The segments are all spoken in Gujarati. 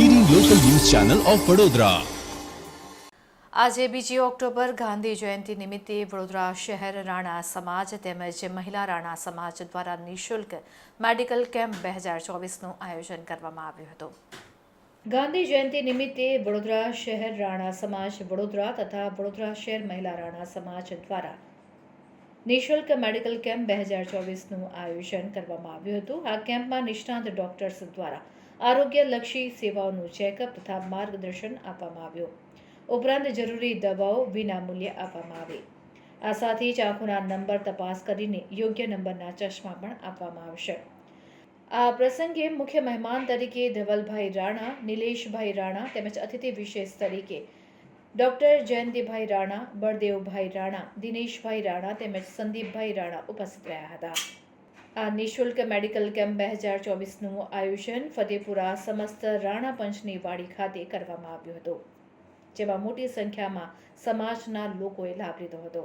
ચેનલ ઓફ વડોદરા આજે બીજી ઓક્ટોબર ગાંધી જયંતિ નિમિત્તે વડોદરા શહેર રાણા સમાજ તેમજ મહિલા રાણા સમાજ દ્વારા નિઃશુલ્ક મેડિકલ કેમ્પ બે હજાર ચોવીસનું આયોજન કરવામાં આવ્યું હતું. ગાંધી જયંતિ નિમિત્તે વડોદરા શહેર રાણા સમાજ વડોદરા તથા વડોદરા શહેર મહિલા રાણા સમાજ દ્વારા નિઃશુલ્ક મેડિકલ કેમ્પ બે હજાર ચોવીસનું આયોજન કરવામાં આવ્યું હતું. આ કેમ્પમાં નિષ્ણાંત ડોક્ટર્સ દ્વારા આરોગ્યલક્ષી સેવાઓનું ચેકઅપ તથા માર્ગદર્શન આપવામાં આવ્યું. ઉપરાંત જરૂરી દવાઓ વિનામૂલ્યે આપવામાં આવી. આ સાથે જ આંખોના નંબર તપાસ કરીને યોગ્ય નંબરના ચશ્મા પણ આપવામાં આવશે. આ પ્રસંગે મુખ્ય મહેમાન તરીકે ધવલભાઈ રાણા, નિલેશભાઈ રાણા તેમજ અતિથિ વિશેષ તરીકે ડૉક્ટર જયંતિભાઈ રાણા, બળદેવભાઈ રાણા, દિનેશભાઈ રાણા તેમજ સંદીપભાઈ રાણા ઉપસ્થિત રહ્યા હતા. નિઃશુલ્ક મેડિકલ કેમ્પ બે હજાર ચોવીસનું આયોજન ફતેપુરા સમસ્ત રાણા પંચની વાડી ખાતે કરવામાં આવ્યું હતું, જેમાં મોટી સંખ્યામાં સમાજના લોકોએ લાભ લીધો હતો.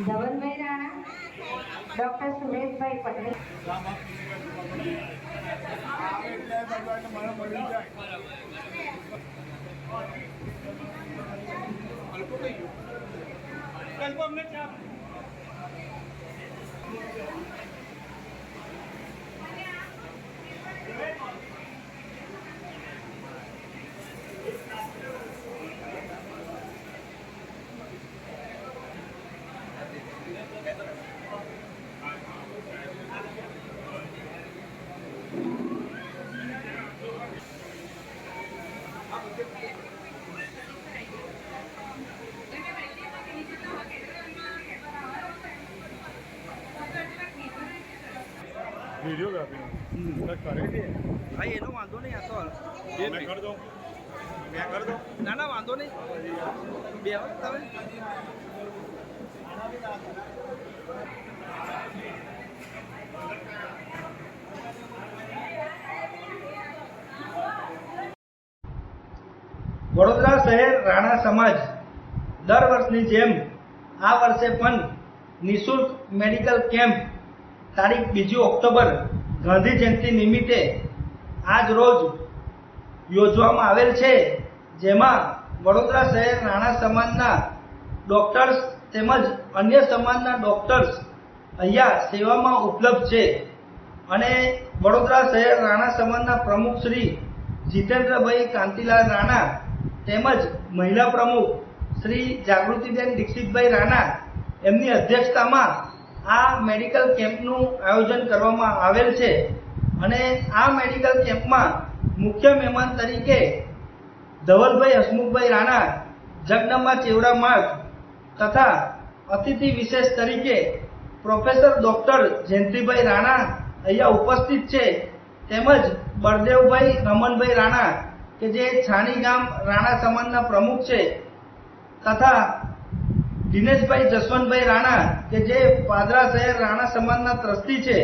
ધવલભાઈ રાણા ડોક્ટર સુરેશભાઈ પટેલ. વિડીયોગ્રાફી કરી દે ભાઈ એનો વાંધો નહીં આ તો મેં કરી દઉં. મેં કરી દઉં. ના ના વાંધો નહીં. બે તમે. વડોદરા શહેર રાણા સમાજ દર વર્ષની જેમ આ વર્ષે પણ નિઃશુલ્ક મેડિકલ કેમ્પ તારીખ બીજી ઓક્ટોબર ગાંધી જયંતિ નિમિત્તે આજ રોજ યોજવામાં આવેલ છે, જેમાં વડોદરા શહેર રાણા સમાજના ડોક્ટર્સ તેમજ અન્ય સમાજના ડોક્ટર્સ અહીંયા સેવામાં ઉપલબ્ધ છે. અને વડોદરા શહેર રાણા સમાજના પ્રમુખ શ્રી જીતેન્દ્રભાઈ કાંતિલાલ રાણા તેમજ મહિલા પ્રમુખ શ્રી જાગૃતિબેન દીક્ષિતભાઈ રાણા એમની અધ્યક્ષતામાં આ મેડિકલ કેમ્પનું આયોજન કરવામાં આવેલ છે. અને આ મેડિકલ કેમ્પમાં મુખ્ય મહેમાન તરીકે ધવલભાઈ, હસમુખભાઈ રાણા, જગદંબા ચેવડા માર્ગ તથા અતિથિ વિશેષ તરીકે પ્રોફેસર ડૉક્ટર જયંતિભાઈ રાણા અહીંયા ઉપસ્થિત છે. તેમજ બળદેવભાઈ, રમણભાઈ રાણા, કે જે છાણી ગામ રાણા સમાજના પ્રમુખ છે. તથા દિનેશભાઈ જસવંતભાઈ રાણા, કે જે પાદરા શહેર રાણા સમાજના ટ્રસ્ટી છે,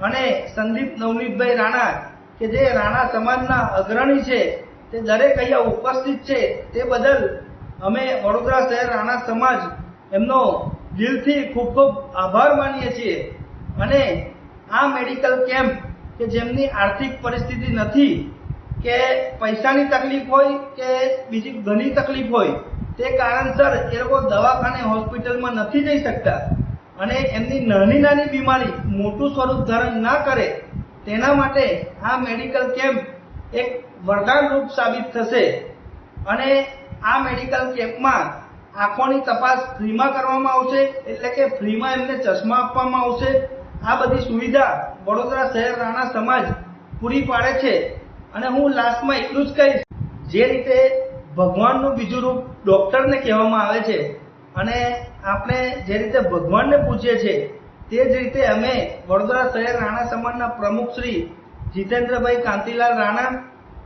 અને સંદીપ નવનીતભાઈ રાણા, કે જે રાણા સમાજના અગ્રણી છે, તે દરેક અહીંયા ઉપસ્થિત છે, તે બદલ અમે વડોદરા શહેર રાણા સમાજ એમનો દિલથી ખૂબ ખૂબ આભાર માનીએ છીએ. અને આ મેડિકલ કેમ્પ, કે જેમની આર્થિક પરિસ્થિતિ નથી, કે પૈસાની તકલીફ હોય, કે બીજી ઘણી તકલીફ હોય તે કારણસર એ લોકો દવાખાને, હોસ્પિટલમાં નથી જઈ શકતા. અને એમની નાની નાની બીમારી મોટું સ્વરૂપ ધારણ ના કરે, તેના માટે આ મેડિકલ કેમ્પ એક વરદાન રૂપ સાબિત થશે. અને આ મેડિકલ કેમ્પમાં આંખોની તપાસ ફ્રીમાં કરવામાં આવશે, એટલે કે ફ્રીમાં એમને ચશ્મા આપવામાં આવશે. આ બધી સુવિધા વડોદરા શહેર રાણા સમાજ પૂરી પાડે છે. અને હું લાસ્ટમાં એટલું જ કહીશ, જે રીતે ભગવાનનું બીજું રૂપ ડૉક્ટરને કહેવામાં આવે છે. અને આપણે જે રીતે ભગવાનને પૂછીએ છીએ તે જ રીતે અમે વડોદરા શહેર રાણા સમાજના પ્રમુખ શ્રી જીતેન્દ્રભાઈ કાંતિલાલ રાણા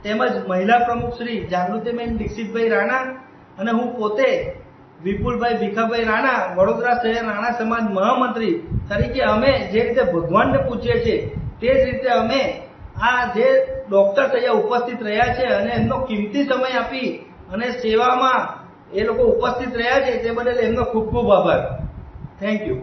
તેમજ મહિલા પ્રમુખ શ્રી જાગૃતિબેન દીક્ષિતભાઈ રાણા અને હું પોતે વિપુલભાઈ ભીખાભાઈ રાણા, વડોદરા શહેર રાણા સમાજ મહામંત્રી તરીકે અમે જે રીતે ભગવાનને પૂછીએ છીએ તે જ રીતે અમે આ જે ડોક્ટર્સ અહીંયા ઉપસ્થિત રહ્યા છે અને એમનો કિંમતી સમય આપી અને સેવામાં એ લોકો ઉપસ્થિત રહ્યા છે તે બદલ એમનો ખૂબ ખૂબ આભાર. Thank you